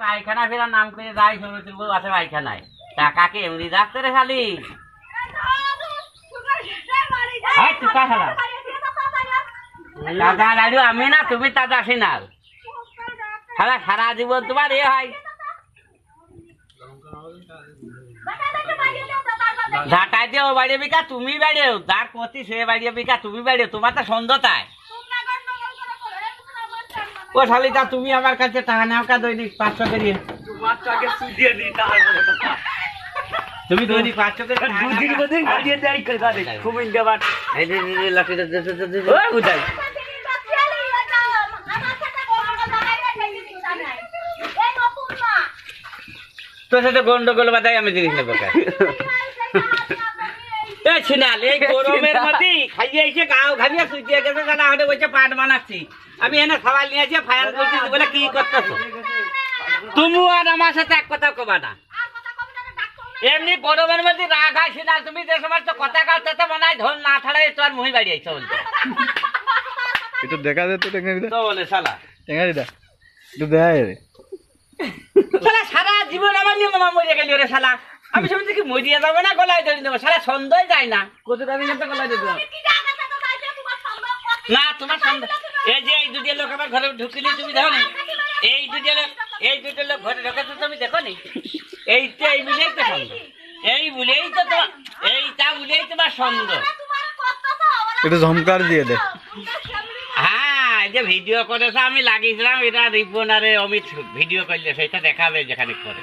পায়খানা ফেরার নাম করে বউ আছে পায়খানায়। টাকাকে এমনি রে খালি? দাদা লাডু আমি না, তুমি দাদা সিনাল। সারা সারা জীবন তোমার এ হয়। ঝাঁটাই ও বাড়িয়ে বিকা, তুমি বাড়িও যার প্রতি সে বাড়িয়ে বিকা, তুমি বাড়িও তোমার তো সন্ধ্যতায় ও শালিতা তুমি আমার কাছে টাকা নাও কা দৈনিক পাঁচশো তুমি দৈনিক পাঁচশো করে দুদিন? বদিন গাড়িয়ে দেয় খুব এই যে, লাঠিটা তোর সাথে গন্ডগোল বাদাই আমি জিনিস নেব ছিনাল এই গরমের মধ্যে খাইয়ে এসে গাও ঘামিয়ে শুইতে গেছে জানা হলে বলছে পাট বানাচ্ছি। আমি এনে সবাই নিয়ে এসে ফায়ার করছি বলে কি করতেছো? তুমি আর আমার সাথে এক কথা কবা না। এমনি গরমের মধ্যে রাগ আসি না তুমি যে সময় তো কথা কাল তাতে মনে হয় ধন না ছাড়াই তোর মুহি বাড়ি আইছো বলতে। একটু দেখা যেত তো বলে শালা। একটু দেখা রে শালা সারা জীবন আমার নিয়ে মামা মরে গেল রে শালা। আমি শুনছি কি মরিয়ে যাবে না গলায় ধরে দেবো সারা সন্দেহ যায় না। কত টাকা কিন্তু গলায় ধরে দেবো? না তোমার সন্দেহ এই যে এই দুটি লোক আমার ঘরে ঢুকিনি তুমি দেখো নি? এই দুটি লোক এই দুটি লোক ঘরে ঢোকাতে তুমি দেখো নি? এইটা এই বুঝেই তো সন্দেহ এই বলেই তো তোমার এইটা বলেই তোমার সন্দেহ একটু ঝমকার দিয়ে দে। হ্যাঁ যে ভিডিও করেছে আমি লাগিয়েছিলাম এটা রিপন আরে অমিত ভিডিও করলে সেটা দেখাবে যেখানে করে।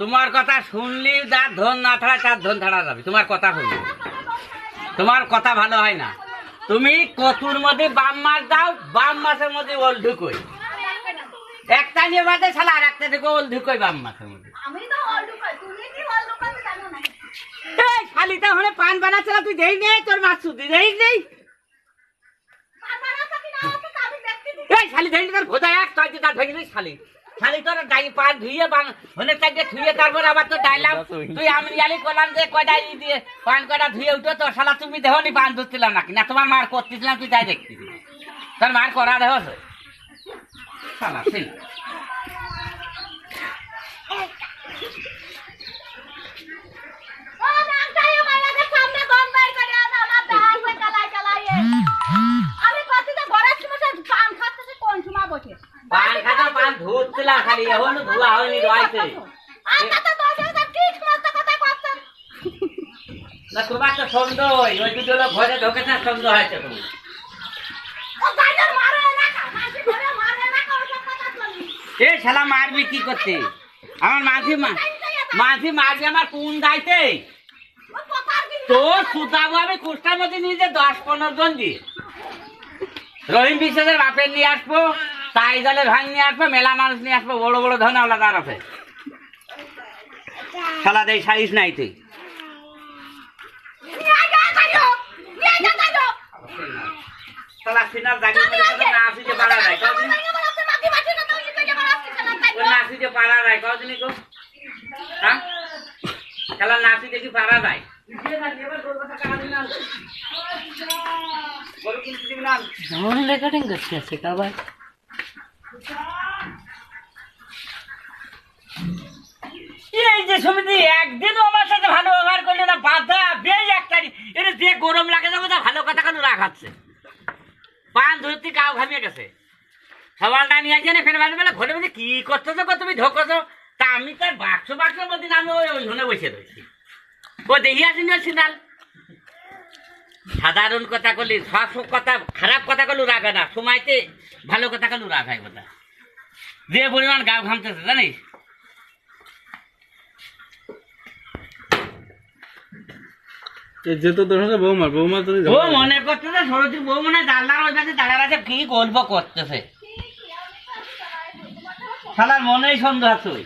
তোমার কথা শুনলি যার ধন না ছাড়া তার ধন ছাড়া যাবে। তোমার কথা শুনলি। তোমার কথা ভালো হয় না। তুমি কতুর মধ্যে বাম মাছ দাও বাম মাছের মধ্যে ওল ঢুকোই একটা নিয়ে বাদে শালা আর একটা থেকে ওল ঢুকোই বাম মাছের মধ্যে। এই শালিটা হলে পান বানাচ্ছিল তুই দেই নেই তোর মাছ শুধু দেই নেই এই শালি তোর ভোজা এক তাই তার ভেঙে শালি। শালি তোর ডাই পান ধুইয়ে বাং হনে চাইতে ধুইয়ে তারপর আবার তো ডাইলাম তুই আমি আলি করলাম যে কয়টা ই দিয়ে পান কয়টা ধুয়ে উঠো তো শালা তুমি দেহ নি পান ধরছিলাম নাকি? না তোমার মার করতেছিলাম তুই তাই দেখতি তোর মার করা দেহ শালা ধুচ্ছিলাম খালি এখন হয়নি রয়েছে না না না মারবি কি করতে? আমার মাঝি মাঝি মাঝি আমার কোন দাইতে? ও তোর সুতাবো আমি কুষ্টার মধ্যে নিয়ে দশ পনেরো জন দিয়ে রহিম বিশ্বাসের বাপের নিয়ে আসব। তাই ভাঙ নিয়ে আসব, মেলা মানুষ নিয়ে আসব, বড় বড় ধন আলাদা আছে। শালা দেই সাইজ নাই তুই। নিয়ে যা কাজো নিয়ে যা কাজো শালা সিনার দাগি না আসি যে পারা যায় কদিন মাটি মাটি না তুই কইতে পারছিস না ওই না আসি যে পারা যায় কদিন গো হ্যাঁ শালা নাচি দেখি পারা যায় গরু কিনতে দিবি না যেমন রেকর্ডিং করছে আছে কাবার এই যে আমার সাথে ভালো ব্যবহার করলে না একটা যে গরম লাগে ভালো কথা কোনো ঘামিয়ে গেছে। নিয়ে না তুমি? তা আমি বাক্স আমি ওই বসে ও দেখি সাধারণ কথা করলি কথা, খারাপ কথা করলু রাখে না? সময়তে ভালো কথা করলু রাখায় কথা যে পরিমাণ গাও ঘামতেছে, জানিস? যেত তোর সঙ্গে বৌমার বৌমা তো ও মনে করতেছে সরস্বতী বউ মনে জানলার ওই পাশে দাঁড়ার আছে কি গল্প করতেছে? শালার মনেই সন্দেহ আছে ওই।